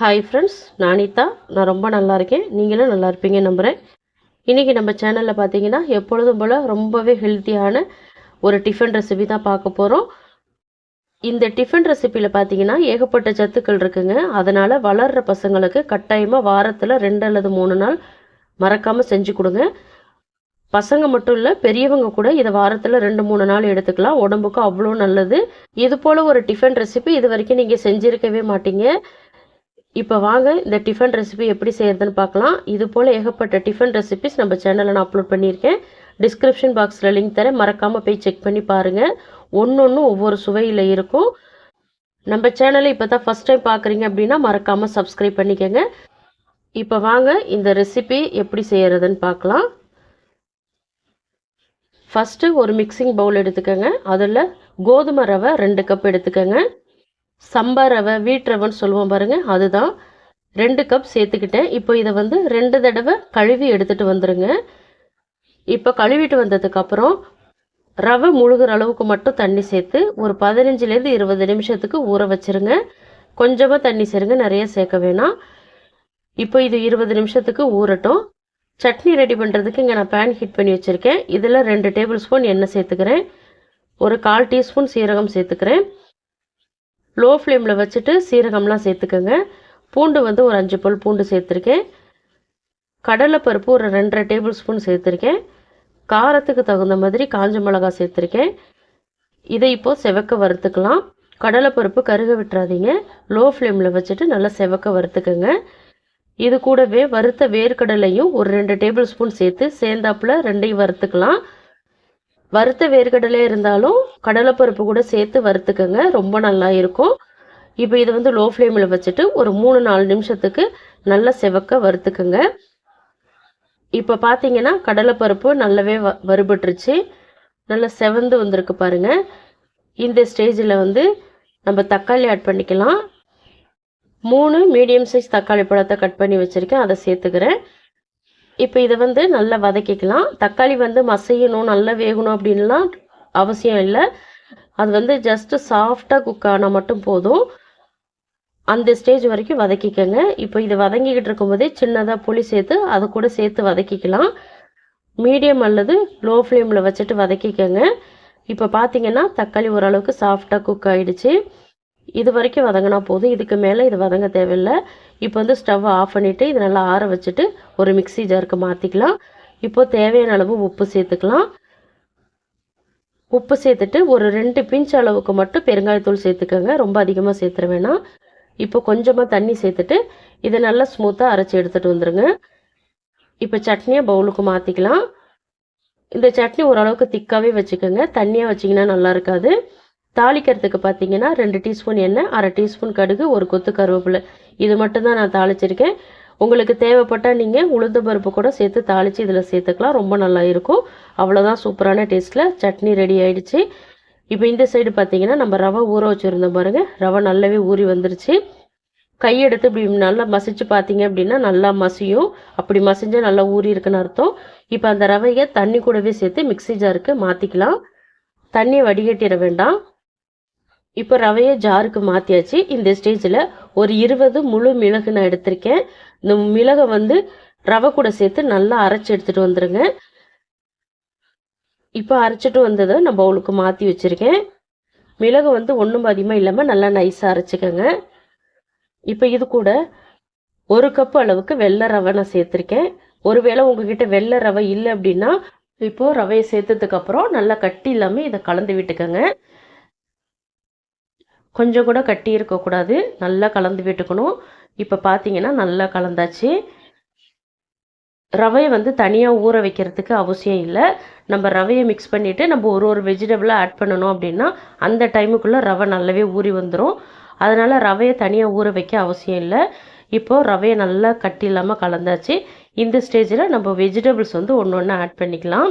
Hi friends நானிதா நான் ரொம்ப நல்லா இருக்கேன். நீங்களும் நல்லா இருப்பீங்க நம்புகிறேன் இன்றைக்கி நம்ம சேனலில் பார்த்தீங்கன்னா எப்பொழுதும் போல் ரொம்பவே ஹெல்த்தியான ஒரு டிஃபன் ரெசிபி தான் பார்க்க போகிறோம் இந்த டிஃபன் ரெசிப்பியில் பார்த்தீங்கன்னா ஏகப்பட்ட சத்துக்கள் இருக்குங்க. அதனால் வளர்கிற பசங்களுக்கு கட்டாயமாக வாரத்தில் ரெண்டு அல்லது மூணு நாள் மறக்காமல் செஞ்சு கொடுங்க. பசங்க மட்டும் இல்லை பெரியவங்க கூட இதை வாரத்தில் ரெண்டு மூணு நாள் எடுத்துக்கலாம். உடம்புக்கும் அவ்வளோ நல்லது. இது போல் ஒரு டிஃபன் ரெசிபி இது வரைக்கும் நீங்கள் செஞ்சுருக்கவே மாட்டீங்க. இப்போ வாங்க இந்த டிஃபன் ரெசிபி எப்படி செய்கிறதுன்னு பார்க்கலாம். இது போல் ஏகப்பட்ட டிஃபன் ரெசிபிஸ் நம்ம சேனலில் நான் அப்லோட் பண்ணியிருக்கேன். டிஸ்கிரிப்ஷன் பாக்ஸில் லிங்க் தரேன். மறக்காமல் போய் செக் பண்ணி பாருங்கள் ஒன்று ஒன்று ஒவ்வொரு சுவையில் இருக்கும். நம்ம சேனலை இப்போ தான் ஃபஸ்ட் டைம் பார்க்குறீங்க அப்படின்னா மறக்காமல் சப்ஸ்கிரைப் பண்ணிக்கோங்க. இப்போ வாங்க இந்த ரெசிபி எப்படி செய்கிறதுன்னு பார்க்கலாம். ஃபஸ்ட்டு ஒரு மிக்சிங் பவுல் எடுத்துக்கோங்க. அதில் கோதுமை ரவை ரெண்டு கப் எடுத்துக்கோங்க. சம்பா ரவை வீட் ரவைன்னு சொல்லுவோம் பாருங்கள் அதுதான். ரெண்டு கப் சேர்த்துக்கிட்டேன். இப்போ இதை வந்து ரெண்டு தடவை கழுவி எடுத்துகிட்டு வந்துடுங்க இப்போ கழுவிட்டு வந்ததுக்கப்புறம் ரவை முழுகிற அளவுக்கு மட்டும் தண்ணி சேர்த்து ஒரு பதினஞ்சுலேருந்து இருபது நிமிஷத்துக்கு ஊற வச்சுருங்க. கொஞ்சமாக தண்ணி சேருங்க நிறைய சேர்க்க வேணாம். இப்போ இது இருபது நிமிஷத்துக்கு ஊறட்டும். சட்னி ரெடி பண்ணுறதுக்கு இங்கே நான் பேன் ஹீட் பண்ணி வச்சுருக்கேன். இதில் ரெண்டு டேபிள் ஸ்பூன் எண்ணெய் சேர்த்துக்கிறேன். ஒரு கால் டீஸ்பூன் சீரகம் சேர்த்துக்கிறேன். லோ ஃப்ளேமில் வச்சுட்டு சீரகம்லாம் சேர்த்துக்கோங்க. பூண்டு வந்து ஒரு அஞ்சு பல் பூண்டு சேர்த்துருக்கேன். கடலைப்பருப்பு ஒரு ரெண்டரை டேபிள் ஸ்பூன் சேர்த்துருக்கேன். காரத்துக்கு தகுந்த மாதிரி காஞ்ச மிளகா சேர்த்துருக்கேன். இதை இப்போது செவக்க வறுத்துக்கலாம். கடலைப்பருப்பு கருக விட்டுறாதீங்க. லோ ஃப்ளேமில் வச்சுட்டு நல்லா செவக்க வறுத்துக்கோங்க. இது கூடவே வறுத்த வேர்க்கடலையும் ஒரு ரெண்டு டேபிள் ஸ்பூன் சேர்த்து சேர்ந்தாப்புல ரெண்டையும் வறுத்துக்கலாம். வறுத்த வேர்க்கடலை இருந்தாலும் கடலைப்பருப்பு கூட சேர்த்து வறுத்துக்கோங்க. ரொம்ப நல்லா இருக்கும். இப்போ இதை வந்து லோ ஃப்ளேமில் வச்சுட்டு ஒரு மூணு நாலு நிமிஷத்துக்கு நல்லா செவக்க வறுத்துக்குங்க. இப்போ பார்த்தீங்கன்னா கடலைப்பருப்பு நல்லாவே வ வறுபட்டுருச்சு. நல்லா செவந்து வந்திருக்கு பாருங்கள் இந்த ஸ்டேஜில் வந்து நம்ம தக்காளி ஆட் பண்ணிக்கலாம். மூணு மீடியம் சைஸ் தக்காளி பழத்தை கட் பண்ணி வச்சுருக்கேன். அதை சேர்த்துக்கிறேன். இப்போ இதை வந்து நல்லா வதக்கிக்கலாம். தக்காளி வந்து மசையணும் நல்லா வேகணும் அப்படின்லாம் அவசியம் இல்லை. அது வந்து ஜஸ்ட்டு சாஃப்டாக குக் ஆனால் மட்டும் போதும். அந்த ஸ்டேஜ் வரைக்கும் வதக்கிக்கோங்க. இப்போ இது வதங்கிக்கிட்டு இருக்கும்போதே சின்னதாக புளி சேர்த்து அதை கூட சேர்த்து வதக்கிக்கலாம். மீடியம் அல்லது லோ ஃப்ளேமில் வச்சுட்டு வதக்கிக்கோங்க. இப்போ பார்த்தீங்கன்னா தக்காளி ஓரளவுக்கு சாஃப்டாக குக் ஆகிடுச்சு இது வரைக்கும் வதங்கினா போதும். இதுக்கு மேலே இது வதங்க தேவையில்லை. இப்போ வந்து ஸ்டவ்வை ஆஃப் பண்ணிவிட்டு இது நல்லா ஆற வச்சுட்டு ஒரு மிக்சி ஜாருக்கு மாற்றிக்கலாம் இப்போது தேவையான அளவு உப்பு சேர்த்துக்கலாம். உப்பு சேர்த்துட்டு ஒரு ரெண்டு பிஞ்ச் அளவுக்கு மட்டும் பெருங்காயத்தூள் சேர்த்துக்கோங்க. ரொம்ப அதிகமாக சேர்த்துற வேணாம். இப்போ கொஞ்சமாக தண்ணி சேர்த்துட்டு இதை நல்லா ஸ்மூத்தாக அரைச்சி எடுத்துகிட்டு வந்துடுங்க இப்போ சட்னியை பவுலுக்கு மாற்றிக்கலாம் இந்த சட்னி ஓரளவுக்கு திக்காகவே வச்சுக்கோங்க. தண்ணியாக வச்சிங்கன்னா நல்லா இருக்காது. தாளிக்கிறதுக்கு பார்த்தீங்கன்னா ரெண்டு டீஸ்பூன் எண்ணெய் அரை டீஸ்பூன் கடுகு ஒரு கொத்து கருவேப்பிலை. இது மட்டும்தான் நான் தாளிச்சிருக்கேன். உங்களுக்கு தேவைப்பட்டால் நீங்கள் உளுந்து பருப்பு கூட சேர்த்து தாளித்து இதில் சேர்த்துக்கலாம். ரொம்ப நல்லா இருக்கும். அவ்வளோதான் சூப்பரான டேஸ்ட்டில் சட்னி ரெடி ஆகிடுச்சு இப்போ இந்த சைடு பார்த்தீங்கன்னா நம்ம ரவை ஊற வச்சுருந்தோம் பாருங்கள் ரவை நல்லாவே ஊறி வந்துருச்சு. கையெடுத்து இப்படி நல்லா மசிச்சு பார்த்தீங்க அப்படின்னா நல்லா மசியும். அப்படி மசிஞ்சால் நல்லா ஊறி இருக்குன்னு அர்த்தம். இப்போ அந்த ரவையை தண்ணி கூடவே சேர்த்து மிக்சி ஜாருக்கு மாற்றிக்கலாம் தண்ணியை வடிகட்டிட வேண்டாம். இப்போ ரவையை ஜாருக்கு மாற்றியாச்சு இந்த ஸ்டேஜில் ஒரு இருபது முழு மிளகு நான் எடுத்திருக்கேன். இந்த மிளகை வந்து ரவை கூட சேர்த்து நல்லா அரைச்சி எடுத்துகிட்டு வந்துடுங்க இப்போ அரைச்சிட்டு வந்ததை நான் பவுலுக்கு மாற்றி வச்சுருக்கேன். மிளகு வந்து ஒன்றும் அதிகமாக இல்லாமல் நல்லா நைஸாக அரைச்சிக்கோங்க. இப்போ இது கூட ஒரு கப் அளவுக்கு வெள்ளை ரவை நான் சேர்த்துருக்கேன். ஒருவேளை உங்ககிட்ட வெள்ளை ரவை இல்லை அப்படின்னா இப்போது ரவையை சேர்த்ததுக்கப்புறம் நல்லா கட்டி இல்லாமல் இதை கலந்து விட்டுக்கோங்க. கொஞ்சம் கூட கட்டி இருக்கக்கூடாது நல்லா கலந்து விட்டுக்கணும். இப்போ பார்த்தீங்கன்னா நல்லா கலந்தாச்சு. ரவையை வந்து தனியாக ஊற வைக்கிறதுக்கு அவசியம் இல்லை. நம்ம ரவையை மிக்ஸ் பண்ணிவிட்டு நம்ம ஒரு ஒரு வெஜிடபிளாக ஆட் பண்ணணும் அப்படின்னா அந்த டைமுக்குள்ளே ரவை நல்லாவே ஊறி வந்துடும் அதனால் ரவையை தனியாக ஊற வைக்க அவசியம் இல்லை. இப்போது ரவையை நல்லா கட்டி இல்லாமல் கலந்தாச்சு. இந்த ஸ்டேஜில் நம்ம வெஜிடபிள்ஸ் வந்து ஒன்று ஒன்று ஆட் பண்ணிக்கலாம்.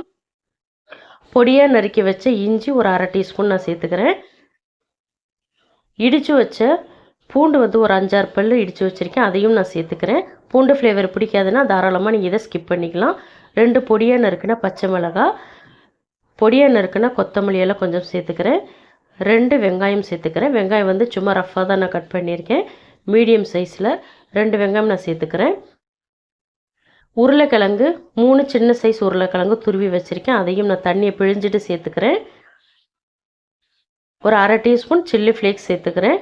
பொடியாக நறுக்கி வச்ச இஞ்சி ஒரு அரை டீஸ்பூன் நான் சேர்த்துக்கிறேன். இடித்து வச்ச பூண்டு வந்து ஒரு அஞ்சாறு பல் இடித்து வச்சுருக்கேன். அதையும் நான் சேர்த்துக்கிறேன். பூண்டு ஃப்ளேவர் பிடிக்காதுன்னா தாராளமாக நீங்கள் இதை ஸ்கிப் பண்ணிக்கலாம். ரெண்டு பொடியாக நறுக்குனா பச்சை மிளகா பொடியாக நறுக்குனா கொத்தமல்லி எல்லாம் கொஞ்சம் சேர்த்துக்கிறேன். ரெண்டு வெங்காயம் சேர்த்துக்கிறேன். வெங்காயம் வந்து சும்மா ரஃப்பாக தான் நான் கட் பண்ணியிருக்கேன். மீடியம் சைஸில் ரெண்டு வெங்காயம் நான் சேர்த்துக்கிறேன். உருளைக்கிழங்கு மூணு சின்ன சைஸ் உருளைக்கிழங்கு துருவி வச்சுருக்கேன். அதையும் நான் தண்ணியை பிழிஞ்சிட்டு சேர்த்துக்கிறேன். ஒரு அரை டீஸ்பூன் சில்லி ஃப்ளேக்ஸ் சேர்த்துக்கிறேன்.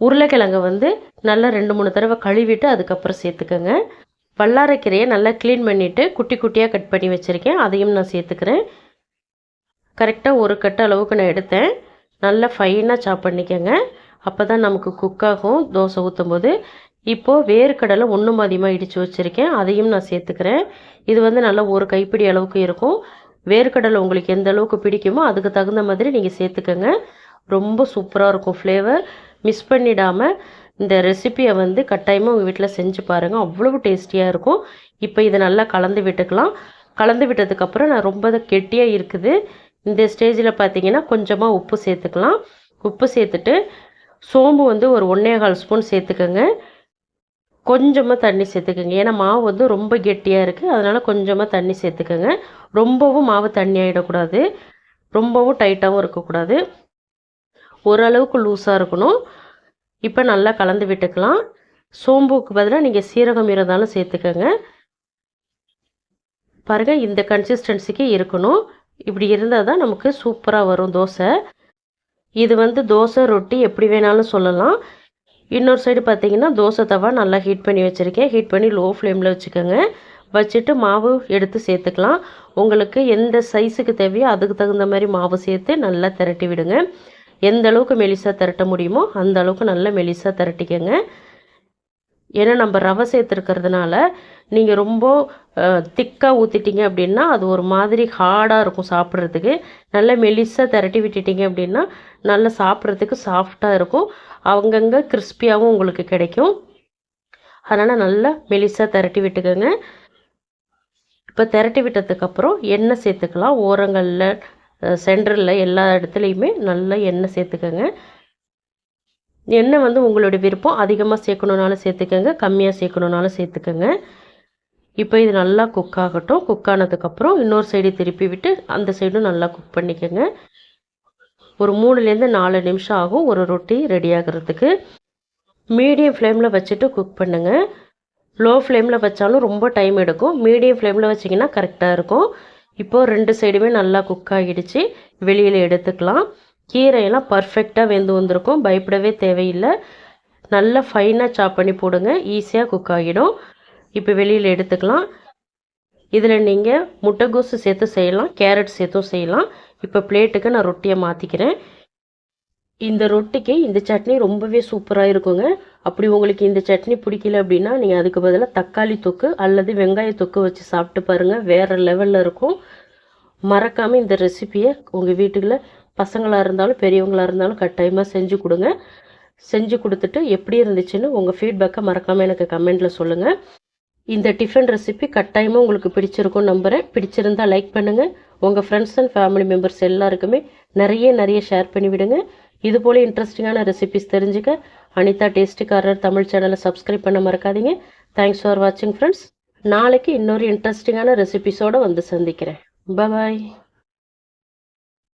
உருளைக்கிழங்கை வந்து நல்லா ரெண்டு மூணு தடவை கழுவிட்டு அதுக்கப்புறம் சேர்த்துக்கோங்க. வல்லாரக்கீரையை நல்லா க்ளீன் பண்ணிவிட்டு குட்டி குட்டியாக கட் பண்ணி வச்சுருக்கேன். அதையும் நான் சேர்த்துக்கிறேன். கரெக்டாக ஒரு கட்டு அளவுக்கு நான் எடுத்தேன். நல்லா ஃபைனாக சாப் பண்ணிக்கோங்க. அப்போ தான் நமக்கு குக் ஆகும். தோசை ஊற்றும் போது இப்போது வேர்க்கடலை ஒன்றும் அதிகமாக இடித்து வச்சுருக்கேன். அதையும் நான் சேர்த்துக்கிறேன். இது வந்து நல்லா ஒரு கைப்பிடி அளவுக்கு இருக்கும். வேர்க்கடலை உங்களுக்கு எந்த அளவுக்கு பிடிக்குமோ அதுக்கு தகுந்த மாதிரி நீங்கள் சேர்த்துக்கோங்க. ரொம்ப சூப்பராக இருக்கும் ஃப்ளேவர் மிஸ் பண்ணிடாமல் இந்த ரெசிப்பியை வந்து கட்டாயமாக உங்கள் வீட்டில் செஞ்சு பாருங்கள் அவ்வளவு டேஸ்டியாக இருக்கும். இப்போ இதை நல்லா கலந்து விட்டுக்கலாம். கலந்து விட்டதுக்கப்புறம் நான் ரொம்ப கெட்டியாக இருக்குது. இந்த ஸ்டேஜில் பார்த்தீங்கன்னா கொஞ்சமாக உப்பு சேர்த்துக்கலாம். உப்பு சேர்த்துட்டு சோம்பு வந்து ஒரு ஒன்றே கால் ஸ்பூன் சேர்த்துக்கோங்க. கொஞ்சமாக தண்ணி சேர்த்துக்கோங்க. ஏன்னா மாவு வந்து ரொம்ப கெட்டியாக இருக்குது அதனால் கொஞ்சமாக தண்ணி சேர்த்துக்கோங்க. ரொம்பவும் மாவு தண்ணி ஆகிடக்கூடாது ரொம்பவும் டைட்டாகவும் இருக்கக்கூடாது. ஓரளவுக்கு லூஸாக இருக்கணும். இப்போ நல்லா கலந்து விட்டுக்கலாம். சோம்புக்கு பதிலாக நீங்கள் சீரகம் இருந்தாலும் சேர்த்துக்கோங்க. பாருங்கள் இந்த கன்சிஸ்டன்சிக்கு இருக்கணும். இப்படி இருந்தால் தான் நமக்கு சூப்பராக வரும் தோசை. இது வந்து தோசை ரொட்டி எப்படி வேணாலும் சொல்லலாம். இன்னொரு சைடு பார்த்தீங்கன்னா தோசை தவா நல்லா ஹீட் பண்ணி வச்சுருக்கேன். ஹீட் பண்ணி லோ ஃப்ளேமில் வச்சுக்கோங்க. வச்சுட்டு மாவு எடுத்து சேர்த்துக்கலாம். உங்களுக்கு எந்த சைஸுக்கு தேவையோ அதுக்கு தகுந்த மாதிரி மாவு சேர்த்து நல்லா திரட்டி விடுங்க. எந்த அளவுக்கு மெலிசாக திரட்ட முடியுமோ அந்த அளவுக்கு நல்லா மெலிசாக திரட்டிக்கங்க. ஏன்னா நம்ம ரவை சேர்த்துருக்கிறதுனால நீங்கள் ரொம்ப திக்காக ஊற்றிட்டீங்க அப்படின்னா அது ஒரு மாதிரி ஹார்டாக இருக்கும் சாப்பிட்றதுக்கு. நல்லா மெலிசாக திரட்டி விட்டுட்டீங்க அப்படின்னா நல்லா சாப்பிட்றதுக்கு சாஃப்டாக இருக்கும். அவங்கங்க கிறிஸ்பியாகவும் உங்களுக்கு கிடைக்கும். அதனால் நல்லா மெலிசாக திரட்டி விட்டுக்கோங்க. இப்போ திரட்டி விட்டதுக்கப்புறம் எண்ணெய் சேர்த்துக்கலாம். ஓரங்களில் சென்டரில் எல்லா இடத்துலையுமே நல்லா எண்ணெய் சேர்த்துக்கோங்க. எண்ணெய் வந்து உங்களுடைய விருப்பம். அதிகமாக சேர்க்கணுனாலும் சேர்த்துக்கோங்க. கம்மியாக சேர்க்கணுனாலும் சேர்த்துக்கோங்க. இப்போ இது நல்லா குக் ஆகட்டும். குக் ஆனதுக்கப்புறம் இன்னொரு சைடு திருப்பி விட்டு அந்த சைடும் நல்லா குக் பண்ணிக்கோங்க. ஒரு மூணுலேருந்து நாலு நிமிஷம் ஆகும். ஒரு ரொட்டி ரெடி ஆகிறதுக்கு. மீடியம் ஃப்ளேமில் வச்சுட்டு குக் பண்ணுங்கள் லோ ஃப்ளேமில் வச்சாலும் ரொம்ப டைம் எடுக்கும். மீடியம் ஃப்ளேமில் வச்சிங்கன்னா கரெக்டாக இருக்கும். இப்போது ரெண்டு சைடுமே நல்லா குக் ஆகிடுச்சு. வெளியில் எடுத்துக்கலாம். கீரையெல்லாம் பர்ஃபெக்டாக வெந்து வந்திருக்கும். பயப்படவே தேவையில்லை. நல்லா ஃபைனாக சாப் பண்ணி போடுங்க. ஈஸியாக குக் ஆகிடும். இப்போ வெளியில் எடுத்துக்கலாம். இதில் நீங்கள் முட்டைகோசு சேர்த்து செய்யலாம். கேரட் சேர்த்தும் செய்யலாம். இப்போ பிளேட்டுக்கு நான் ரொட்டியை மாற்றிக்கிறேன் இந்த ரொட்டிக்கு இந்த சட்னி ரொம்பவே சூப்பராக இருக்குங்க. அப்படி உங்களுக்கு இந்த சட்னி பிடிக்கல அப்படின்னா நீங்கள் அதுக்கு பதிலாக தக்காளி தொக்கு அல்லது வெங்காய தொக்கு வச்சு சாப்பிட்டு பாருங்கள் வேறு லெவலில் இருக்கும். மறக்காமல் இந்த ரெசிப்பியை உங்கள் வீட்டுக்குள்ள பசங்களாக இருந்தாலும் பெரியவங்களாக இருந்தாலும் கட்டாயமாக செஞ்சு கொடுங்க. செஞ்சு கொடுத்துட்டு எப்படி இருந்துச்சுன்னு உங்கள் ஃபீட்பேக்கை மறக்காமல் எனக்கு கமெண்ட்டில் சொல்லுங்கள் இந்த டிஃபன் ரெசிபி கட்டாயமாக உங்களுக்கு பிடிச்சிருக்கும் நம்புகிறேன் பிடிச்சிருந்தால் லைக் பண்ணுங்கள் உங்கள் ஃப்ரெண்ட்ஸ் அண்ட் ஃபேமிலி மெம்பர்ஸ் எல்லாருக்குமே நிறைய நிறைய ஷேர் பண்ணிவிடுங்க. இது போல் இன்ட்ரெஸ்டிங்கான ரெசிபிஸ் தெரிஞ்சுக்க அனிதா டேஸ்டிக்காரர் தமிழ் சேனலை சப்ஸ்கிரைப் பண்ண மறக்காதீங்க. தேங்க்ஸ் ஃபார் வாட்சிங் ஃப்ரெண்ட்ஸ் நாளைக்கு இன்னொரு இன்ட்ரெஸ்டிங்கான ரெசிபிஸோடு வந்து சந்திக்கிறேன். பாய்